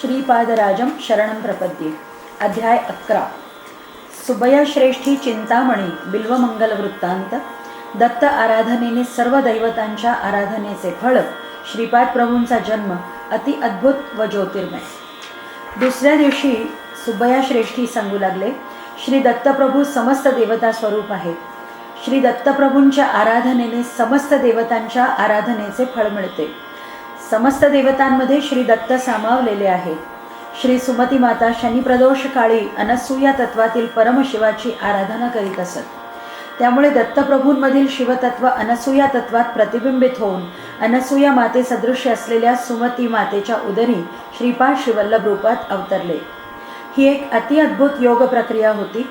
श्रीपादराजम शरणं प्रपद्ये. अध्याय अकरा. सुबयाश्रेष्ठी चिंतामणी बिल्वमंगल वृत्तांत दत्त आराधनेने सर्व दैवतांच्या आराधनेचे फळ श्रीपाद प्रभूंचा जन्म अति अद्भुत व ज्योतिर्मय. दुसऱ्या दिवशी सुबयाश्रेष्ठी सांगू लागले श्री दत्तप्रभू समस्त देवता स्वरूप आहेत. श्री दत्तप्रभूंच्या आराधनेने समस्त देवतांच्या आराधनेचे फळ मिळते. समस्त देवतांमध्ये श्री दत्त सामावलेले आहेत. श्री सुमती माता शनिप्रदोष काळी अनसूया तत्वातील परमशिवाची आराधना करीत असत. त्यामुळे दत्तप्रभूंमधील शिवतत्व अनसूया तत्वात प्रतिबिंबित होऊन अनसूया माते सदृश्य असलेल्या सुमती मातेच्या उदरी श्रीपाद शिवल्लभ रूपात अवतरले. ही एक अतिअद्भुत योग प्रक्रिया होती.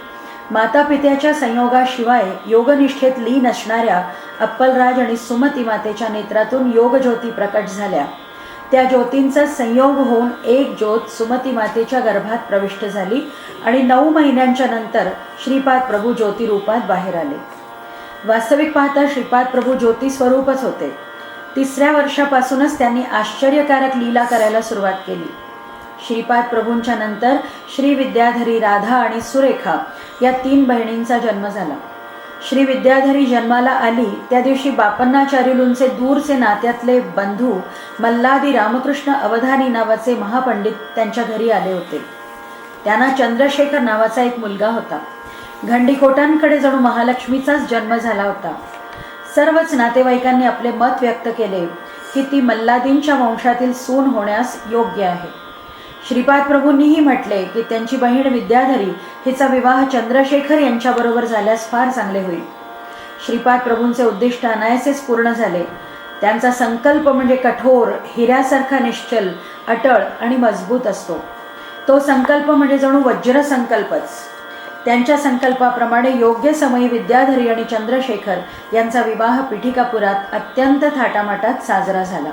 माता पित्याच्या संयोगाशिवाय योगनिष्ठेत लीन असणाऱ्या अप्पलराज आणि सुमती मातेच्या नेत्रातून योगज्योती प्रकट झाल्या. त्या ज्योतींचा संयोग होऊन एक ज्योत सुमती मातेच्या गर्भात प्रविष्ट झाली आणि नऊ महिन्यांच्या नंतर श्रीपाद प्रभू ज्योतिरूपात बाहेर आले. वास्तविक पाहता श्रीपाद प्रभू ज्योती स्वरूपच होते. तिसऱ्या वर्षापासूनच त्यांनी आश्चर्यकारक लीला करायला सुरुवात केली. श्रीपाद प्रभूंच्या नंतर श्री विद्याधरी राधा आणि सुरेखा या तीन बहिणींचा जन्म झाला. श्री विद्याधरी जन्माला आली त्या दिवशी बापन्नाचार्युलूंचे दूरचे नात्यातले बंधू मल्लादी रामकृष्ण अवधानी नावाचे महापंडित त्यांच्या घरी आले होते. त्यांना चंद्रशेखर नावाचा एक मुलगा होता. घंडीकोटांकडे जणू महालक्ष्मीचाच जन्म झाला होता. सर्वच नातेवाईकांनी आपले मत व्यक्त केले की ती मल्लादींच्या वंशातील सून होण्यास योग्य आहे. श्रीपाद प्रभूंनीही म्हटले की त्यांची बहीण विद्याधरी हिचा विवाह चंद्रशेखर यांच्याबरोबर झाल्यास फार चांगले होईल. श्रीपाद प्रभूंचे उद्दिष्ट अनायसेच पूर्ण झाले. त्यांचा संकल्प म्हणजे कठोर हिऱ्यासारखा निश्चल अटळ आणि मजबूत असतो. तो संकल्प म्हणजे जणू वज्र संकल्पच. त्यांच्या संकल्पाप्रमाणे योग्य समयी विद्याधरी आणि चंद्रशेखर यांचा विवाह पिठिकापुरात अत्यंत थाटामाटात साजरा झाला.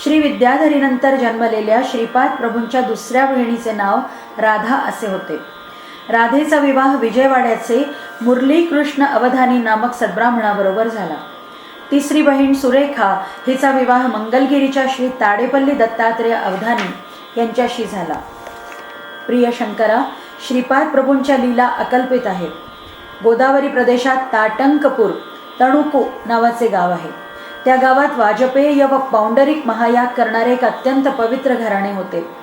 श्री विद्याधरीनंतर जन्मलेल्या श्रीपाद प्रभूंच्या दुसऱ्या बहिणीचे नाव राधा असे होते. राधेचा विवाह विजयवाड्याचे मुरली कृष्ण अवधानी नामक सद्ब्राह्मणाबरोबर झाला. तिसरी बहीण सुरेखा हिचा विवाह मंगलगिरीच्या श्री ताडेपल्ली दत्तात्रेय अवधानी यांच्याशी झाला. प्रिय शंकरा श्रीपाद प्रभूंच्या लीला अकल्पित आहेत. गोदावरी प्रदेशात ताटंकपूर तणुकू नावाचे गाव आहे. त्या गावात वाजपेय व पौंडरिक महायाग करणारे एक अत्यंत पवित्र घराणे होते.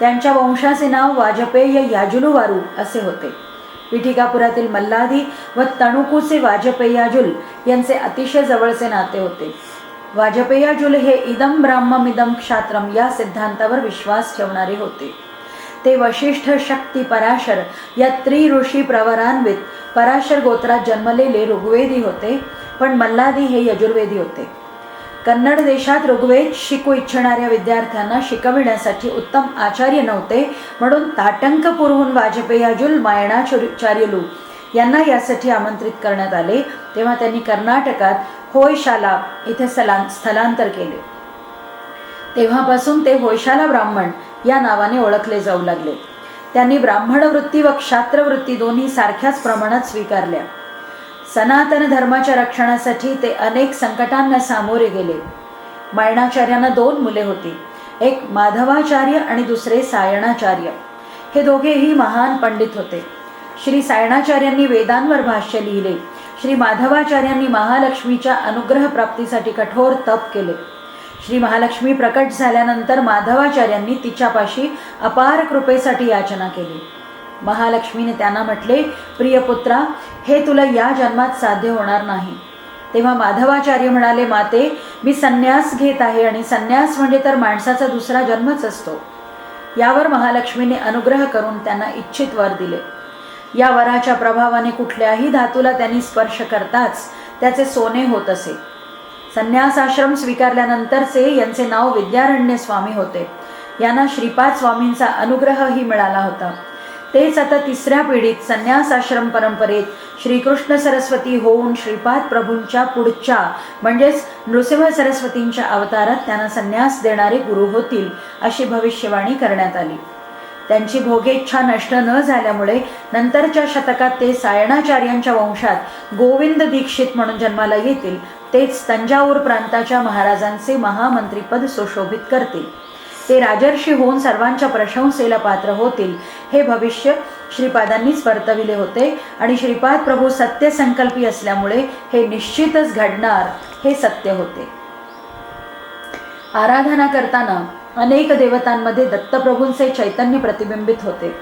त्यांच्या वंशाचे नाव वाजपेय याजुलुवारू असे होते. पिठिकापुरातील मल्लादी व तणुकूचे वाजपेयाजुल यांचे अतिशय जवळचे नाते होते. वाजपेयाजुल हे इदम ब्राह्ममिदम क्षात्रम या सिद्धांतावर विश्वास ठेवणारे होते. ते वशिष्ठ शक्ती पराशर या त्रिऋषी प्रवरान्वित पराशर गोत्रात जन्मलेले ऋग्वेदी होते. पण मल्लादी हे यजुर्वेदी होते. कन्नड देशात ऋग्वेद शिकू इच्छिणाऱ्या विद्यार्थ्यांना शिकविण्यासाठी उत्तम आचार्य नव्हते म्हणून ताटंकपूरहून वाजपेयाजुल मायणाचार्यलू यांना यासाठी आमंत्रित करण्यात आले. तेव्हा त्यांनी कर्नाटकात होयशाला इथे स्थलां स्थलांतर केले. तेव्हापासून ते होयशाला ब्राह्मण या नावाने ओळखले जाऊ लागले. त्यांनी ब्राह्मण वृत्ती व क्षात्रवृत्ती दोन्ही सारख्याच प्रमाणात स्वीकारल्या. सनातन धर्माच्या रक्षणासाठी ते अनेक संकटांना सामोरे गेले. मायणाचार्यांना दोन मुले होती. एक माधवाचार्य आणि दुसरे सायणाचार्य. हे दोघेही महान पंडित होते. श्री सायणाचार्यांनी वेदांवर भाष्य लिहिले. श्री माधवाचार्यांनी महालक्ष्मीच्या अनुग्रह प्राप्तीसाठी कठोर तप केले. श्री महालक्ष्मी प्रकट झाल्यानंतर माधवाचार्यांनी तिच्यापाशी अपार कृपेसाठी याचना केली. महालक्ष्मीने त्यांना म्हटले प्रियपुत्रा हे तुला या जन्मात साध्य होणार नाही. तेव्हा माधवाचार्य म्हणाले माते मी संन्यास घेत आहे आणि संन्यास म्हणजे तर माणसाचा दुसरा जन्मच असतो. यावर महालक्ष्मीने अनुग्रह करून त्यांना इच्छित वर दिले. या वराच्या प्रभावाने कुठल्याही धातूला त्यांनी स्पर्श करताच त्याचे सोने होत असे. संन्यासाश्रम स्वीकारल्यानंतरचे यांचे नाव विद्यारण्य स्वामी होते. यांना श्रीपाद स्वामींचा अनुग्रहही मिळाला होता. तेच आता तिसऱ्या पिढीत संन्यासाश्रम परंपरेत श्रीकृष्ण सरस्वती होऊन श्रीपाद प्रभूंच्या पुढच्या म्हणजेच नृसिंह सरस्वतींच्या अवतारात त्यांना संन्यास देणारे गुरु होतील अशी भविष्यवाणी करण्यात आली. त्यांची भोगेच्छा नष्ट न झाल्यामुळे नंतरच्या शतकात ते सायणाचार्यांच्या वंशात गोविंद दीक्षित म्हणून जन्माला येतील तेच तंजावूर प्रांताच्या महाराजांचे महामंत्रीपद सुशोभित करतील. ते राजर्षी होऊन सर्वांच्या प्रशंसेला पात्र होतील. हे भविष्य श्रीपादांनीच वर्तविले होते आणि श्रीपाद प्रभू सत्यसंकल्पी असल्यामुळे हे निश्चितच घडणार हे सत्य होते. आराधना करताना अनेक देवतांमध्ये दत्तप्रभूंचे चैतन्य प्रतिबिंबित होते.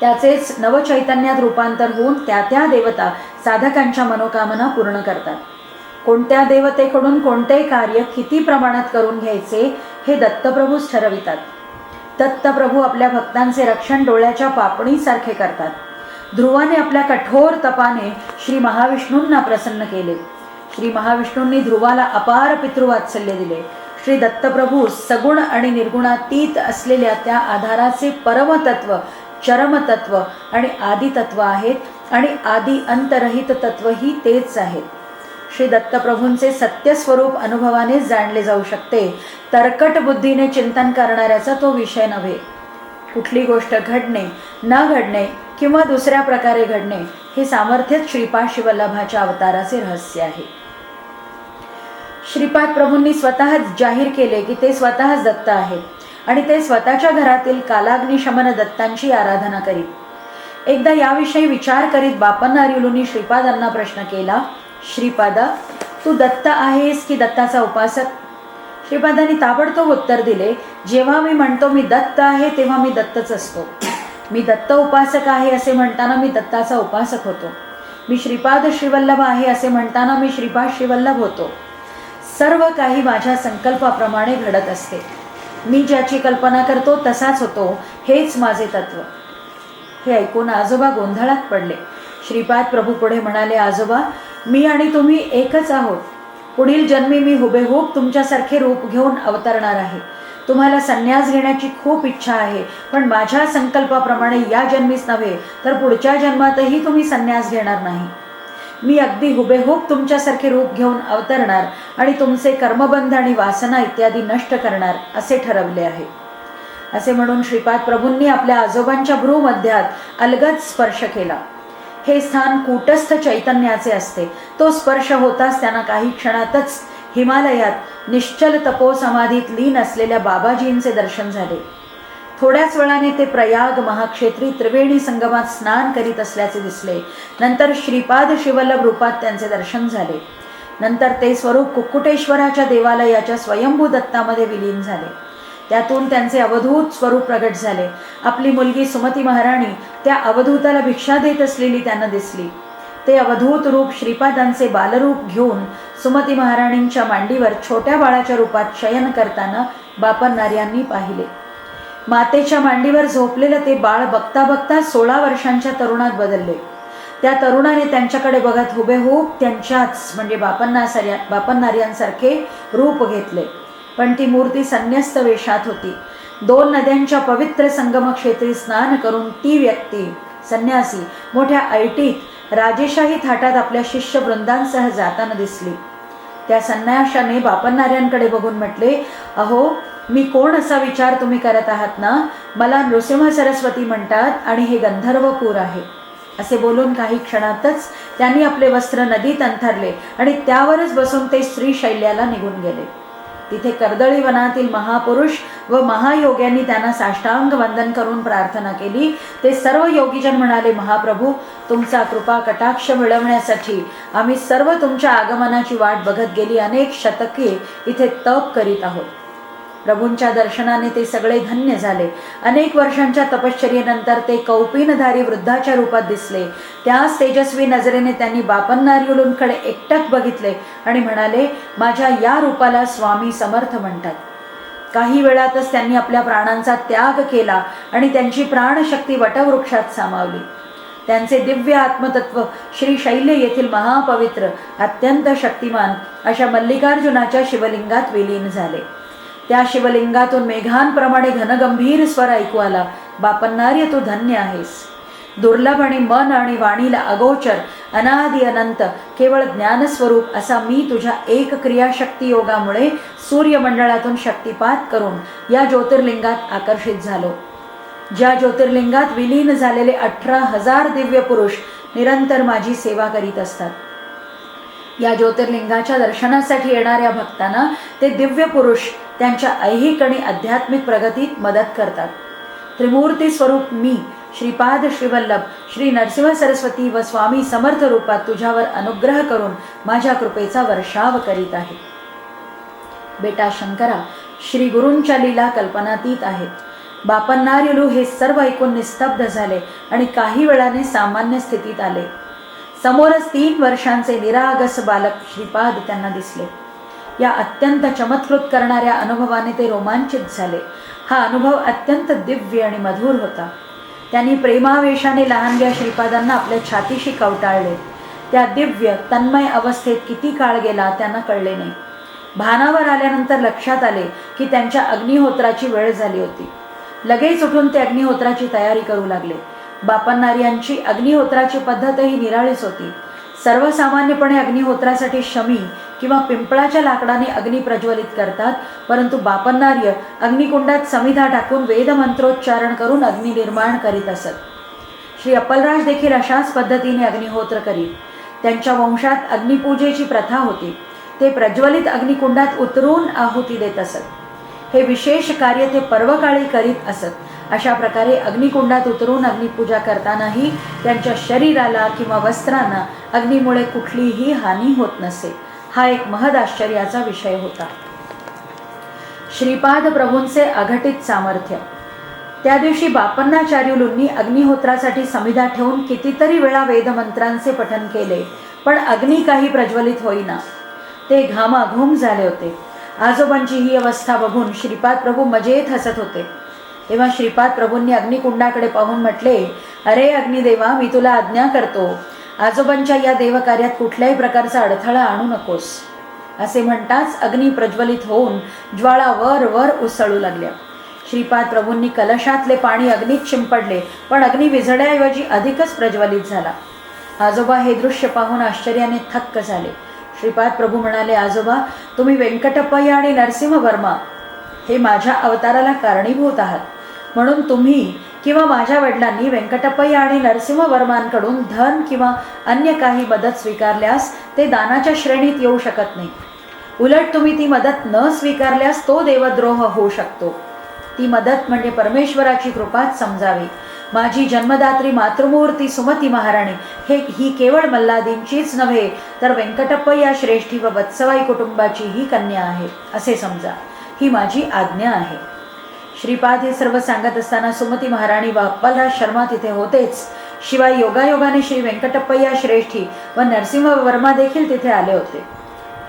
त्याचेच नवचैतन्यात रूपांतर होऊन त्या त्या देवता साधकांच्या मनोकामना पूर्ण करतात. कोणत्या देवतेकडून कोणते कार्य किती प्रमाणात करून घ्यायचे हे दत्तप्रभूच ठरवितात. दत्तप्रभू आपल्या भक्तांचे रक्षण डोळ्याच्या पापणीसारखे करतात. ध्रुवाने आपल्या कठोर तपाने श्री महाविष्णूंना प्रसन्न केले. श्री महाविष्णूंनी ध्रुवाला अपार पितृवात्सल्य दिले. श्री दत्तप्रभू सगुण आणि निर्गुणातीत असलेल्या त्या आधाराचे परमतत्व चरमतत्व आणि आदितत्व आहेत आणि आदि अंतरहित तत्वही तेच आहेत. श्री दत्तप्रभूंचे सत्यस्वरूप अनुभवानेच जाणले जाऊ शकते. तरकट बुद्धीने चिंतन करणाऱ्याचा तो विषय नव्हे. कुठली गोष्ट घडणे न घडणे किंवा दुसऱ्या प्रकारे घडणे हे सामर्थ्यच श्रीपाद शिवल्लभाच्या अवताराचे रहस्य आहे. श्रीपाद प्रभूंनी स्वतः जाहीर केले की ते स्वतःच दत्त आहेत आणि ते स्वतःच्या घरातील कालाग्निशमन दत्तांची आराधना करीत. एकदा याविषयी विचार करीत बापन अरियुलूंनी श्रीपादांना प्रश्न केला श्रीपादा तू दत्त आहेस की दत्ताचा उपासक? श्रीपादांनी ताबडतोब उत्तर दिले जेव्हा मी म्हणतो मी दत्त आहे तेव्हा मी दत्तच असतो. मी दत्त उपासक आहे असे म्हणताना मी दत्ताचा उपासक होतो. मी श्रीपाद श्रीवल्लभ आहे असे म्हणताना मी श्रीपाद श्रीवल्लभ होतो. सर्व काही माझ्या संकल्पाप्रमाणे घडत असते. मी ज्याची कल्पना करतो तसाच होतो. हेच माझे तत्व. हे ऐकून आजोबा गोंधळात पडले. श्रीपाद प्रभू पुढे म्हणाले आजोबा मी आणि तुम्ही एकच आहोत. पुढील जन्मी मी हुबेहूब तुमच्यासारखे रूप घेऊन अवतरणार आहे. तुम्हाला संन्यास घेण्याची खूप इच्छा आहे पण माझ्या संकल्पाप्रमाणे या जन्मीच नव्हे तर पुढच्या जन्मातही तुम्ही संन्यास घेणार नाही. मी अगदी हुबेहूब तुमच्यासारखे रूप घेऊन अवतरणार आणि तुमचे कर्मबंध आणि वासना इत्यादी नष्ट करणार असे ठरवले आहे. असे म्हणून श्रीपाद प्रभूंनी आपल्या आजोबांच्या भ्रूमध्यात अलगद स्पर्श केला. हे स्थान कूटस्थ चैतन्याचे असते. तो स्पर्श होताच त्यांना काही क्षणातच हिमालयात निश्चल तपो समाधीत लीन असलेल्या बाबाजींचे दर्शन झाले. थोड्याच वेळाने ते प्रयाग महाक्षेत्री त्रिवेणी संगमात स्नान करीत असल्याचे दिसले. नंतर श्रीपाद शिवल्लभ रूपात त्यांचे दर्शन झाले. नंतर ते स्वरूप कुक्कुटेश्वराच्या देवालयाच्या स्वयंभू दत्तामध्ये विलीन झाले. त्यातून त्यांचे अवधूत स्वरूप प्रगट झाले. आपली मुलगी सुमती महाराणी त्या अवधूताला भिक्षा देत असलेली त्यांना दिसली. ते अवधूत रूप श्रीपादांचे बालरूप घेऊन सुमती महाराणींच्या मांडीवर छोट्या बाळाच्या रूपात शयन करताना बापन नार्यांनी पाहिले. मातेच्या मांडीवर झोपलेलं ते बाळ बघता बघता सोळा वर्षांच्या तरुणात बदलले. त्या तरुणाने त्यांच्याकडे बघत हुबेहूब त्यांच्याच म्हणजे बापन्नासार्या बापन्नार्यांसारखे रूप घेतले. पण ती मूर्ती संन्यस्त वेशात होती. दोन नद्यांच्या पवित्र संगमक्षेत्री स्नान करून ती व्यक्ती संन्यासी मोठ्या ऐटीत राजेशाही थाटात आपल्या शिष्य वृंदांसह जाताना दिसली. त्या संन्याशाने बापन्नाऱ्यांकडे बघून म्हटले अहो मी कोण असा विचार तुम्ही करत आहात ना? मला नृसिंह सरस्वती म्हणतात आणि हे गंधर्वपूर आहे. असे बोलून काही क्षणातच त्यांनी आपले वस्त्र नदीत अंथरले आणि त्यावरच बसून ते श्रीशैल्याला निघून गेले. तिथे कर्दळी वनातील महापुरुष व महायोग्यांनी त्यांना साष्टांग वंदन करून प्रार्थना केली. ते सर्व योगीजन म्हणाले महाप्रभू तुमचा कृपा कटाक्ष मिळवण्यासाठी आम्ही सर्व तुमच्या आगमनाची वाट बघत गेली. अनेक शतके इथे तप करीत आहोत. प्रभूंच्या दर्शनाने ते सगळे धन्य झाले. अनेक वर्षांच्या तपश्चर्येनंतर ते कौपीनधारी वृद्धाच्या रूपात दिसले. त्याच तेजस्वी नजरेने त्यांनी बापन्नारियुलूंकडे एकटक बघितले आणि म्हणाले माझ्या या रूपाला स्वामी समर्थ म्हणतात. काही वेळातच त्यांनी आपल्या प्राणांचा त्याग केला आणि त्यांची प्राणशक्ती वटवृक्षात सामावली. त्यांचे दिव्य आत्मतत्व श्री शैल्य येथील महापवित्र अत्यंत शक्तिमान अशा मल्लिकार्जुनाच्या शिवलिंगात विलीन झाले. त्या शिवलिंगातून मेघांप्रमाणे घनगंभीर स्वर ऐकू आला. बापन्नार्य तू धन्य आहेस. दुर्लभ आणि मन आणि वाणीला अगोचर अनादि अनंत केवळ ज्ञानस्वरूप असा मी तुझ्या एक क्रियाशक्ती योगामुळे सूर्यमंडळातून शक्तिपात करून या ज्योतिर्लिंगात आकर्षित झालो. ज्या ज्योतिर्लिंगात विलीन झालेले अठरा हजार दिव्य पुरुष निरंतर माझी सेवा करीत असतात. या ज्योतिर्लिंगाच्या दर्शनासाठी येणाऱ्या भक्तांना ते दिव्य पुरुष त्यांच्या ऐहिक आणि आध्यात्मिक प्रगतीत मदत करतात. त्रिमूर्ती स्वरूप मी श्रीपाद श्रीवल्लभ श्री नरसिंह सरस्वती व स्वामी समर्थ रूपात तुझ्यावर अनुग्रह करून माझ्या कृपेचा वर्षाव करीत आहे. बेटा शंकरा श्री गुरूंच्या लीला कल्पनातीत आहेत. बापन्नार्युलू हे सर्व ऐकून निस्तब्ध झाले आणि काही वेळाने सामान्य स्थितीत आले. समोरच तीन वर्षांचे निरागस बालक श्रीपाद त्यांना दिसले. या अत्यंत चमत्कृत करणाऱ्या अनुभवाने ते रोमांचित झाले. हा अनुभव अत्यंत दिव्य आणि मधुर होता. त्यांनी प्रेमावेशाने लहानग्या श्रीपादांना आपल्या छातीशी कवटाळले. त्या दिव्य तन्मय अवस्थेत किती काळ गेला त्यांना कळले नाही. भानावर आल्यानंतर लक्षात आले की त्यांच्या अग्निहोत्राची वेळ झाली होती. लगेच उठून ते अग्निहोत्राची तयारी करू लागले. बापन्नार यांची अग्निहोत्राची पद्धतही निराळीच होती. सर्वसामान्यपणे अग्निहोत्रासाठी शमी किंवा पिंपळाच्या लाकडाने अग्नी प्रज्वलित करतात परंतु बापन्नार्य अग्निकुंडात समिधा टाकून वेदमंत्रोच्चारण करून अग्नी निर्माण करीत असत. श्री अप्पलराज देखील अशाच पद्धतीने अग्निहोत्र करीत. त्यांच्या वंशात अग्निपूजेची प्रथा होती. ते प्रज्वलित अग्निकुंडात उतरून आहुती देत असत. हे विशेष कार्य ते पर्वकाळी करीत असत. अशा प्रकारे अग्निकुंडात उतरून अग्निपूजा करतानाही त्यांच्या शरीराला किंवा वस्त्रांना अग्नीमुळे कुठलीही हानी होत नसे. हा एक महद आश्चर्याचा विषय होता. श्रीपाद प्रभूंचे अघटित सामर्थ्य. त्या दिवशी बापन्नाचार्युलूंनी अग्निहोत्रासाठी समिधा ठेवून कितीतरी वेळा वेदमंत्रांचे पठन केले पण अग्नी काही प्रज्वलित होईना. ते घामाघूम झाले होते. आजोबांची ही अवस्था बघून श्रीपाद प्रभू मजेत हसत होते. तेव्हा श्रीपाद प्रभूंनी अग्निकुंडाकडे पाहून म्हटले अरे अग्निदेवा मी तुला आज्ञा करतो. आजोबांच्या या देवकार्यात कुठल्याही प्रकारचा अडथळा आणू नकोस. असे म्हणताच अग्नी प्रज्वलित होऊन ज्वाळा वर वर उसळू लागल्या. श्रीपाद प्रभूंनी कलशातले पाणी अग्नीत शिंपडले पण अग्नी विझण्याऐवजी अधिकच प्रज्वलित झाला. आजोबा हे दृश्य पाहून आश्चर्याने थक्क झाले. श्रीपाद प्रभू म्हणाले आजोबा तुम्ही व्यंकटप्पय्या आणि नरसिंह वर्मा हे माझ्या अवताराला कारणीभूत आहात. म्हणून तुम्ही किंवा माझ्या वडिलांनी व्यंकटप्पय्या आणि नरसिंह वर्मांकडून धन किंवा अन्य काही मदत स्वीकारल्यास ते दानाच्या श्रेणीत येऊ शकत नाही. उलट तुम्ही ती मदत न स्वीकारल्यास तो देवद्रोह होऊ शकतो. ती मदत म्हणजे परमेश्वराची कृपाच समजावी. माझी जन्मदात्री मातृमूर्ती सुमती महाराणी हे ही केवळ मल्लादींचीच नव्हे तर व्यंकटप्पय्या श्रेष्ठी व वत्सवाई कुटुंबाची ही कन्या आहे असे समजा. ही माझी आज्ञा आहे. श्रीपाद हे सर्व सांगत असताना सुमती महाराणी व अप्पलराज शर्मा तिथे होतेच. शिवाय योगायोगाने श्री व्यंकटप्पय्या श्रेष्ठी व नरसिंह वर्मा देखील तिथे आले होते.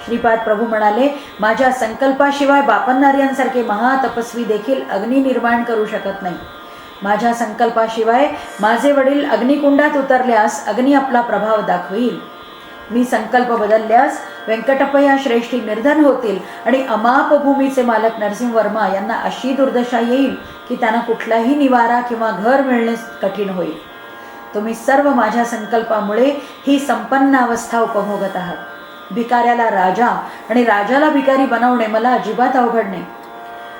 श्रीपाद प्रभू म्हणाले माझ्या संकल्पाशिवाय बापन्नार्यांसारखे महातपस्वी देखील अग्नी निर्माण करू शकत नाही. माझ्या संकल्पाशिवाय माझे वडील अग्निकुंडात उतरल्यास अग्नी आपला प्रभाव दाखवील. मी संकल्प बदलल्यास व्यंकटप्पया श्रेष्ठी निर्धन होतील आणि अमाप भूमीचे मालक नरसिंह वर्मा यांना अशी दुर्दशा येईल की त्यांना कुठलाही निवारा किंवा घर मिळणे कठीण होईल. तुम्ही सर्व माझ्या संकल्पामुळे ही संपन्न अवस्था उपभोगत आहात. भिकाऱ्याला राजा आणि राजाला भिकारी बनवणे मला अजिबात अवघड नाही.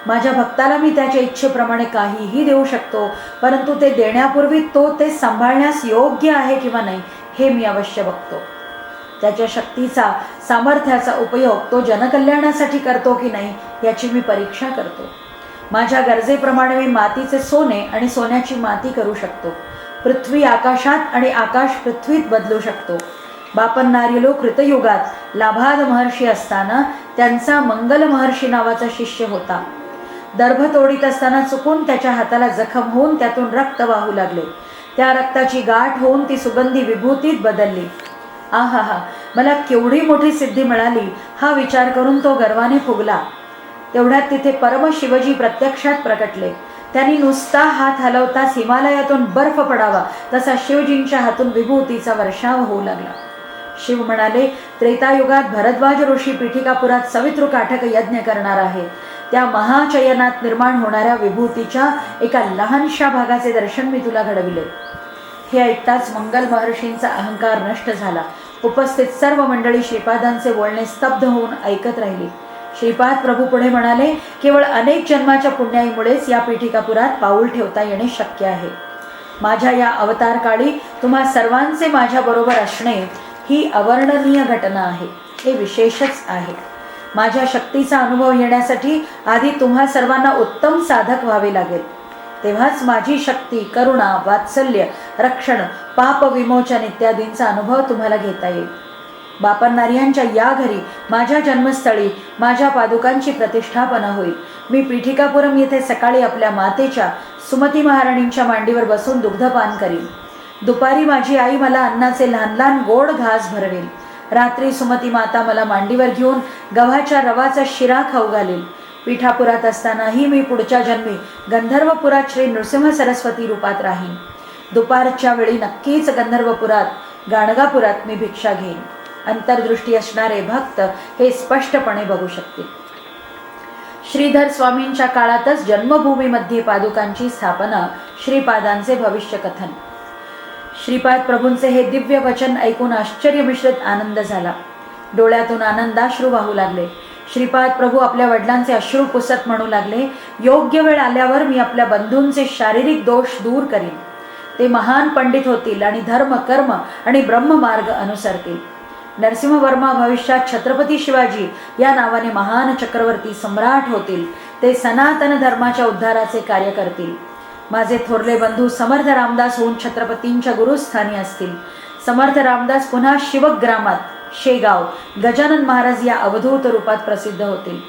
माझ्या भक्ताला मी त्याच्या इच्छेप्रमाणे काहीही देऊ शकतो परंतु ते देण्यापूर्वी तो ते सांभाळण्यास योग्य आहे किंवा नाही हे मी अवश्य बघतो. त्याच्या शक्तीचा सामर्थ्याचा उपयोग तो जनकल्याणासाठी करतो की नाही याची मी परीक्षा करतो. माझ्या गरजेप्रमाणे मी मातीचे सोने आणि सोन्याची माती करू शकतो. पृथ्वी आकाशात आणि आकाश पृथ्वीत बदलू शकतो. बापन्नारिलो कृतयुगात लाभाद महर्षी असताना त्यांचा मंगल महर्षी नावाचा शिष्य होता. दर्भ तोडीत असताना चुकून त्याच्या हाताला जखम होऊन त्यातून रक्त वाहू लागले. त्या रक्ताची गाठ होऊन ती सुगंधी विभूतीत बदलली. आहा हा मला केवढी मोठी सिद्धी मिळाली हा विचार करून तो गर्वाने फुगला. तेवढ्यात तिथे परम शिवजी प्रत्यक्षात प्रकटले. त्यांनी नुसता हात हलवताच हिमालयातून बर्फ पडावा तसा शिवजींच्या हातून विभूतीचा वर्षाव होऊ लागला. शिव म्हणाले त्रेतायुगात भरद्वाज ऋषी पीठिकापुरात सवित्र काठक यज्ञ करणार आहे. त्या महाचयनात निर्माण होणाऱ्या विभूतीच्या एका लहानशा भागाचे दर्शन मी तुला घडविले. हे ऐकताच मंगल महर्षींचा अहंकार नष्ट झाला. उपस्थित सर्व मंडळी श्रीपादांचे बोलणे स्तब्ध होऊन ऐकत राहिली. श्रीपाद प्रभू पुढे म्हणाले केवळ अनेक जन्माच्या पुण्याईमुळेच या पीठिकापुरात पाऊल ठेवता येणे शक्य आहे. माझ्या या अवतार काळी तुम्हा सर्वांचे माझ्याबरोबर असणे ही अवर्णनीय घटना आहे. हे विशेषच आहे. माझ्या शक्तीचा अनुभव येण्यासाठी आधी तुम्हा सर्वांना उत्तम साधक व्हावे लागेल. तेव्हाच माझी शक्ती करुणा वात्सल्य रक्षण पाप विमोचन इत्यादींचा अनुभव तुम्हाला घेता येईल. बापन्नार्यांच्या या घरी माझ्या जन्मस्थळी माझ्या पादुकांची प्रतिष्ठापना होईल. मी पीठिकापुरम येथे सकाळी आपल्या मातेच्या सुमती महाराणींच्या मांडीवर बसून दुग्धपान करीन. दुपारी माझी आई मला अन्नाचे लहान लहान गोड घास भरवेल. रात्री सुमती माता मला मांडीवर घेऊन गव्हाच्या रवाचा शिरा खाऊ घालेल. पीठापुरात असतानाही मी पुढच्या जन्मी गंधर्वपुरात श्री नृसिंह सरस्वती रूपात राहीन. दुपारच्या वेळी नक्कीच गंधर्वपुरात गाणगापुरात मी भिक्षा घेईन. अंतर्दृष्टी असणारे भक्त हे स्पष्टपणे बघू शकतील. श्रीधर स्वामींच्या काळातच जन्मभूमीमध्ये पादुकांची स्थापना श्रीपादांचे भविष्य कथन श्रीपाद प्रभूंचे हे दिव्य वचन ऐकून आश्चर्यमिश्रित आनंद झाला. डोळ्यातून आनंदाश्रू वाहू लागले. श्रीपाद प्रभू आपल्या वडिलांचे अश्रू पुसत म्हणू लागले योग्य वेळ आल्यावर मी आपल्या बंधूंचे शारीरिक दोष दूर करीन. ते महान पंडित होतील आणि धर्म कर्म आणि ब्रह्ममार्ग अनुसरतील. नरसिंहवर्मा भविष्यात छत्रपती शिवाजी या नावाने महान चक्रवर्ती सम्राट होतील. ते सनातन धर्माच्या उद्धाराचे कार्य करतील. माझे थोरले बंधू समर्थ रामदास होऊन छत्रपतींच्या गुरुस्थानी असतील. समर्थ रामदास पुन्हा शिवग्रामात शेगाव गजानन महाराज या अवधूत रूपात प्रसिद्ध होतील.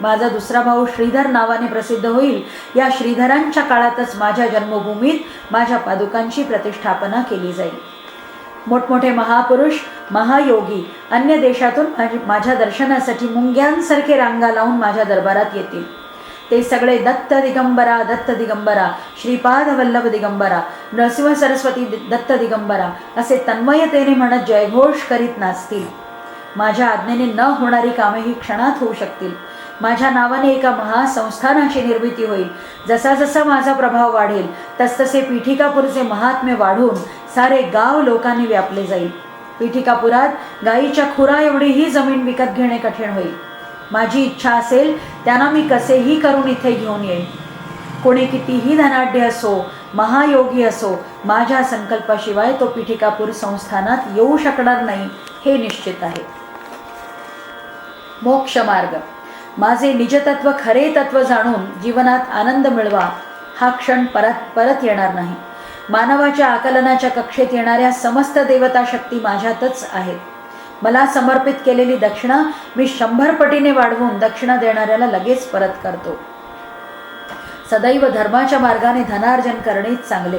माझा दुसरा भाऊ श्रीधर नावाने प्रसिद्ध होईल. या श्रीधरांच्या काळातच माझ्या जन्मभूमीत माझ्या पादुकांची प्रतिष्ठापना केली जाईल. मोठमोठे महापुरुष महायोगी अन्य देशातून माझ्या दर्शनासाठी मुंग्यांसारखे रांगा लावून माझ्या दरबारात येतील. ते सगळे दत्त दिगंबरा दत्त दिगंबरा श्रीपाद वल्लभ दिगंबरा नरसिंह सरस्वती दत्त दिगंबरा असे तन्मयतेने म्हणत जयघोष करीत नाचतील. माझ्या आज्ञेने न होणारी कामे ही क्षणात होऊ शकतील. माझ्या नावाने एका महासंस्थानाची निर्मिती होईल. जसा जसा माझा प्रभाव वाढेल तसतसे पीठिकापूरचे महात्म्य वाढून सारे गाव लोकांनी व्यापले जाईल. पीठिकापुरात गायीच्या खुरा एवढी ही जमीन विकत घेणे कठीण होईल. माझी इच्छा असेल त्यांना मी कसेही करून इथे घेऊन येईन. कोणी कितीही धनाढ्य असो महायोगी असो माझ्या संकल्पाशिवाय तो पीठिकापूर संस्थानात येऊ शकणार नाही हे निश्चित आहे. मोक्ष मार्ग. माझे निजतत्व खरे तत्व जाणून जीवनात आनंद मिळवा हा क्षण परत परत येणार नाही. मानवाच्या आकलनाच्या कक्षेत येणाऱ्या समस्त देवता शक्ती माझ्यातच आहेत. मला समर्पित केलेली दक्षिणा मी शंभर पटीने वाढवून दक्षिणा देणाऱ्याला लगेच परत करतो. सदैव धर्माच्या मार्गाने धनार्जन करणेच चांगले.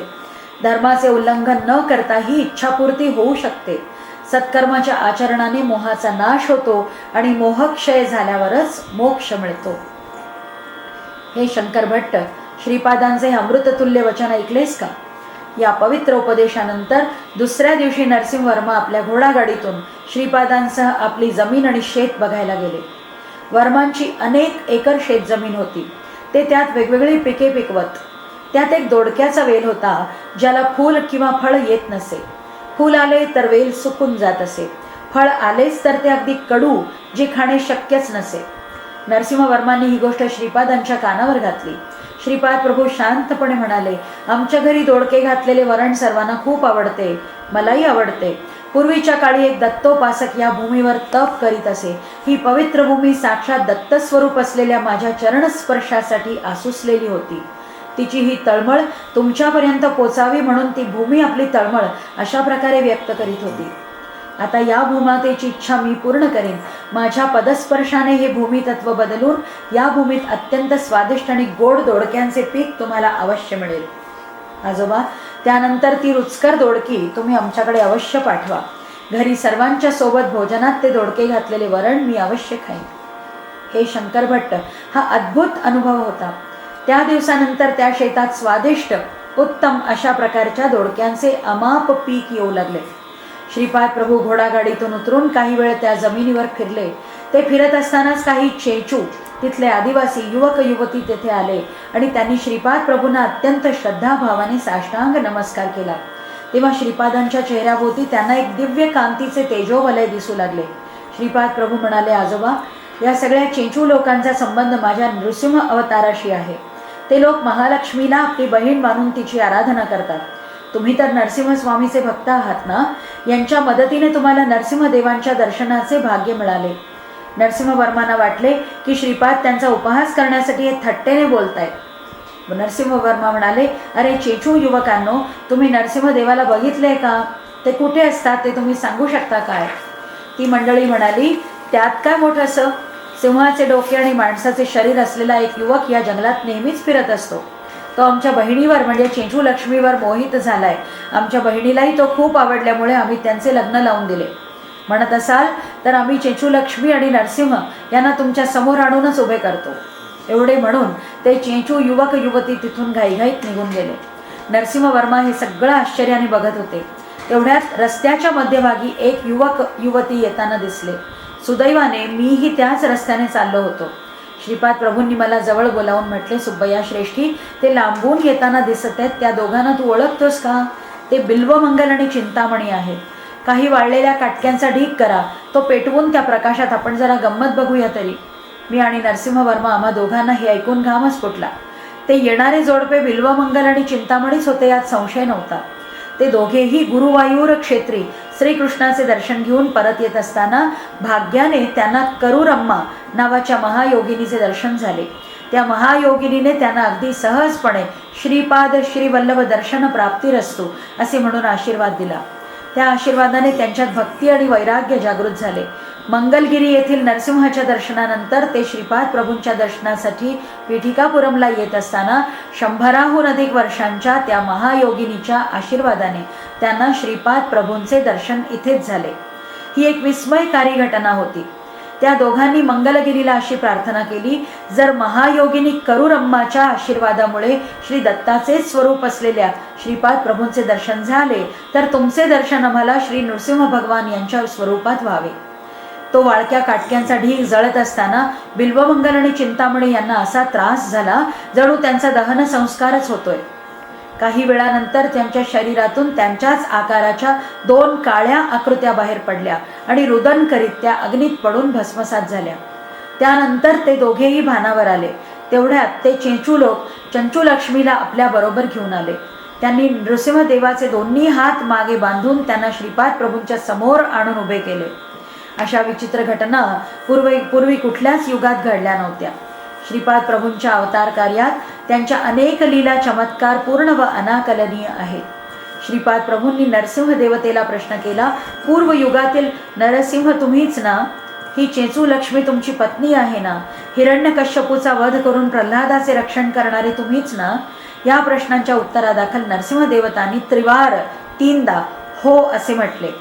धर्माचे उल्लंघन न करता ही इच्छापूर्ती होऊ शकते. सत्कर्माच्या आचरणाने मोहाचा नाश होतो आणि मोहक्षय झाल्यावरच मोक्ष मिळतो. हे शंकर भट्ट श्रीपादांचे अमृततुल्य वचन ऐकलेस का? या पवित्र उपदेशानंतर दुसऱ्या दिवशी नरसिंह वर्मा आपल्या घोडागाडीतून श्रीपादांसह आपली जमीन आणि शेत बघायला गेले. वर्मांची अनेक एकर शेत जमीन होती. ते त्यात वेगवेगळी पिके पिकवत. त्यात एक दोडक्याचा वेल होता ज्याला फूल किंवा फळ येत नसे. फूल आले तर वेल सुकून जात असे. फळ आलेच तर ते अगदी कडू जे खाणे शक्यच नसे. नरसिंह वर्मांनी ही गोष्ट श्रीपादांच्या कानावर घातली. श्रीपाद प्रभू शांतपणे म्हणाले आमच्या घरी दोडके घातलेले वरण सर्वांना खूप आवडते मलाही आवडते. पूर्वीच्या काळी एक दत्तोपासक या भूमीवर तप करीत असे. ही पवित्र भूमी साक्षात दत्तस्वरूप असलेल्या माझ्या चरणस्पर्शासाठी आसुसलेली होती. तिची ही तळमळ तुमच्यापर्यंत पोचावी म्हणून ती भूमी आपली तळमळ अशा प्रकारे व्यक्त करीत होती. आता या भूमातेची इच्छा मी पूर्ण करेन. माझ्या पदस्पर्शाने हे भूमितत्व बदलून या भूमीत अत्यंत स्वादिष्ट आणि गोड दोडक्यांचे पीक तुम्हाला अवश्य मिळेल. आजोबा त्यानंतर ती रुचकर दोडकी तुम्ही आमच्याकडे अवश्य पाठवा. घरी सर्वांच्या सोबत भोजनात ते दोडके घातलेले वरण मी अवश्य खाईन. हे शंकर भट्ट हा अद्भुत अनुभव होता. त्या दिवसानंतर त्या शेतात स्वादिष्ट उत्तम अशा प्रकारच्या दोडक्यांचे अमाप पीक येऊ लागले. श्रीपाद प्रभू घोडागाडीतून उतरून काही वेळ त्या जमिनीवर फिरले. ते फिरत असतानाच काही चेचू तिथले आदिवासी युवक युवती तेथे आले आणि त्यांनी श्रीपाद प्रभूंना अत्यंत श्रद्धाभावाने साष्टांग नमस्कार केला. तेव्हा श्रीपादांच्या चेहऱ्याभोवती त्यांना एक दिव्य कांतीचे तेजोवलय दिसू लागले. श्रीपाद प्रभू म्हणाले आजोबा या सगळ्या चेंचू लोकांचा संबंध माझ्या नृसिंह अवताराशी आहे. ते लोक महालक्ष्मीला आपली बहीण मानून तिची आराधना करतात. तुम्ही तर नरसिंहस्वामीचे भक्त आहात ना? यांच्या मदतीने तुम्हाला नरसिंहदेवांच्या दर्शनाचे भाग्य मिळाले. नरसिंहवर्मांना वाटले की श्रीपाद त्यांचा उपहास करण्यासाठी हे थट्टेने बोलत नरसिंह वर्मा म्हणाले अरे चेचू युवकांनो तुम्ही नरसिंहदेवाला बघितले का? ते कुठे असतात ते तुम्ही सांगू शकता काय? ती मंडळी म्हणाली त्यात काय मोठं असं? सिंहाचे डोके आणि माणसाचे शरीर असलेला एक युवक या जंगलात नेहमीच फिरत असतो. तो आमच्या बहिणीवर म्हणजे चेंचू लक्ष्मीवर मोहित झालाय. आमच्या बहिणीलाही तो खूप आवडल्यामुळे आम्ही त्यांचे लग्न लावून दिले. म्हणत असाल तर आम्ही चेंचू लक्ष्मी आणि नरसिंह यांना तुमच्यासमोर आणूनच उभे करतो. एवढे म्हणून ते चेंचू युवक युवती तिथून घाईघाईत निघून गेले. नरसिंह वर्मा हे सगळं आश्चर्याने बघत होते. तेवढ्यात रस्त्याच्या मध्यभागी एक युवक युवती येताना दिसले. सुदैवाने मीही त्याच रस्त्याने चाललो होतो. श्रीपाद प्रभूंनी मला जवळ बोलावून म्हटले सुब्बय्या श्रेष्ठी ते लांबून येताना दिसत आहेत. त्या दोघांना तू ओळखतोस का? ते बिल्वमंगल आणि चिंतामणी आहेत. काही वाळलेल्या काटक्यांचा ढीक करा. तो पेटवून त्या प्रकाशात आपण जरा गंमत बघूया तरी. मी आणि नरसिंह वर्मा आम्हा दोघांना हे ऐकून घामच फुटला. ते येणारे जोडपे बिल्वमंगल आणि चिंतामणीच होते यात संशय नव्हता. ते दोघेही गुरुवायूर क्षेत्री श्रीकृष्णाचे दर्शन घेऊन परत येत असताना भाग्याने त्यांना करुरम्मा नावाच्या महायोगिनीचे दर्शन झाले. त्या महायोगिनीने त्यांना अगदी सहजपणे श्रीपाद श्रीवल्लभ दर्शन प्राप्तीरस्तू असे म्हणून आशीर्वाद दिला. त्या आशीर्वादाने त्यांच्यात भक्ती आणि वैराग्य जागृत झाले. मंगलगिरी येथील नरसिंहाच्या दर्शनानंतर ते श्रीपाद प्रभूंच्या दर्शनासाठी पीठिकापुरमला येत असताना शंभराहून अधिक वर्षांच्या त्या महायोगिनीच्या आशीर्वादाने त्यांना श्रीपाद प्रभूंचे दर्शन इथेच झाले. ही एक विस्मयकारी घटना होती. त्या दोघांनी मंगलगिरीला अशी प्रार्थना केली. जर महायोगिनी करुरम्माच्या आशीर्वादामुळे श्री दत्ताचे स्वरूप असलेल्या श्रीपाद प्रभूंचे दर्शन झाले तर तुमचे दर्शन आम्हाला श्री नृसिंह भगवान यांच्या स्वरूपात व्हावे. तो वाळक्या काटक्यांचा ढीग जळत असताना बिल्वमंगल आणि चिंतामणी यांना असा त्रास झाला जणू त्यांचा दहन संस्कारच होतोय. काही वेळानंतर त्यांच्या शरीरातून त्यांच्याच आकाराच्या दोन काळ्या आकृत्या बाहेर पडल्या आणि रुदन करीत त्या अग्नीत पडून भस्मसात झाल्या. त्यानंतर ते दोघेही भानावर आले. तेवढ्यात ते चेंचू लोक चंचूलक्ष्मीला आपल्याबरोबर आपल्या बरोबर घेऊन आले. त्यांनी नृसिंहदेवाचे दोन्ही हात मागे बांधून त्यांना श्रीपाद प्रभूंच्या समोर आणून उभे केले. अशा विचित्र घटना पूर्वी पूर्वी कुठल्याच युगात घडल्या नव्हत्या. श्रीपाद प्रभूंच्या अवतार कार्यात त्यांच्या अनेक लीला चमत्कार पूर्ण व अनाकलनीय आहेत. श्रीपाद प्रभूंनी नरसिंह देवतेला प्रश्न केला पूर्व युगातील नरसिंह तुम्हीच ना? ही चेचू लक्ष्मी तुमची पत्नी आहे ना? हिरण्यकश्यपूचा वध करून प्रल्हादाचे रक्षण करणारे तुम्हीच ना? या प्रश्नांच्या उत्तरादाखल नरसिंह देवतांनी त्रिवार तीनदा हो असे म्हटले.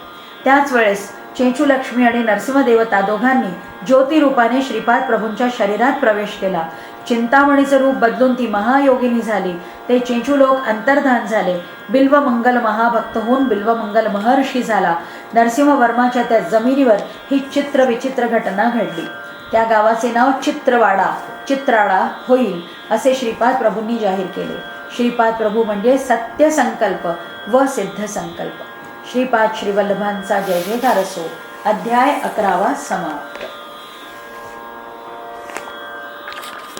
त्याच वेळेस चेंचू लक्ष्मी आणि नरसिंहदेवता दोघांनी ज्योतिरूपाने श्रीपाद प्रभूंच्या शरीरात प्रवेश केला. चिंतामणीचं रूप बदलून ती महायोगिनी झाली. ते चेंचू लोक अंतर्धान झाले. बिल्वमंगल महाभक्त होऊन बिल्वमंगल महर्षी झाला. नरसिंह वर्माच्या त्या जमिनीवर ही चित्र विचित्र घटना घडली. त्या गावाचे नाव चित्रवाडा चित्राळा होईल असे श्रीपाद प्रभूंनी जाहीर केले. श्रीपाद प्रभू म्हणजे सत्य संकल्प व सिद्ध संकल्प श्रीपाद श्रीवल्लभांचा जय जयकार असो. अध्याय अकरावा समाप्त.